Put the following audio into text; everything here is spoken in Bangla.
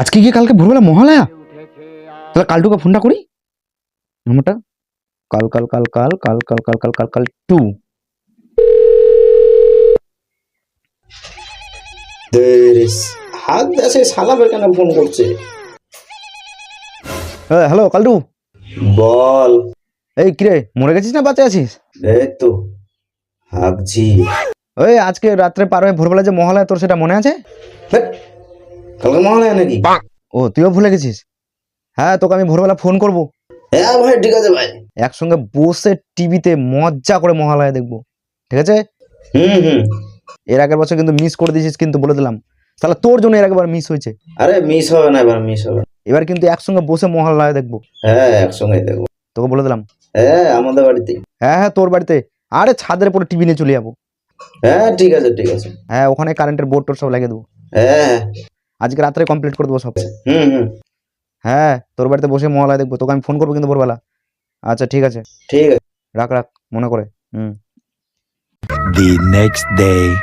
আজকে গিয়ে কালকে ভোরবেলা মহালয়া তাহলে কালটুকে ফোনটা করি নম্বরটা কাল কাল কাল কাল কাল কাল কাল কাল কাল কাল টু হাত দেশে সালাবে কেন ফোন করছে হ্যালো কালটু বল এই কিরে মরে গেছিস না বাঁচে আছিস এই তো হাগছি ওই আজকে রাত্রে পার হয়ে ভোরবেলা যে মহালয়া তোর সেটা মনে আছে? কালকে মহালয়া নাকি? ও তুইও ভুলে গেছিস? হ্যাঁ তোকে আমি ভোরবেলা ফোন করব। হ্যাঁ ভাই ঠিক আছে ভাই। একসঙ্গে বসে টিভিতে মজা করে মহালয়া দেখব। ঠিক আছে? হুম হুম। এর আগের বছর কিন্তু মিস করে দিয়েছিস কিন্তু বলে দিলাম। তাহলে তোর জন্য এর আগেবার মিস হয়েছে। আরে মিস হবে না এবার মিস হবে এবার কিন্তু একসঙ্গে বসে মহালয়া দেখব। হ্যাঁ একসঙ্গে দেখব। তোকে বলে দিলাম। হ্যাঁ আমাদের বাড়িতে হ্যাঁ হ্যাঁ তোর বাড়িতে। আরে ছাদের উপরে টিভি নিয়ে চলে যাব। হ্যাঁ ঠিক আছে ঠিক আছে। হ্যাঁ ওখানে কারেন্টের বোর্ড টোর সব লাগিয়ে দেবো। হ্যাঁ। আজকে রাত্রে কমপ্লিট করে দেবো সব। হুম হুম। হ্যাঁ তোর বাড়িতে বসে মহালয়া দেখব। তোকে আমি ফোন করব কিন্তু ভোরবেলা। আচ্ছা ঠিক আছে। ঠিক আছে। রাখ রাখ মনে করে। হুম। The next day.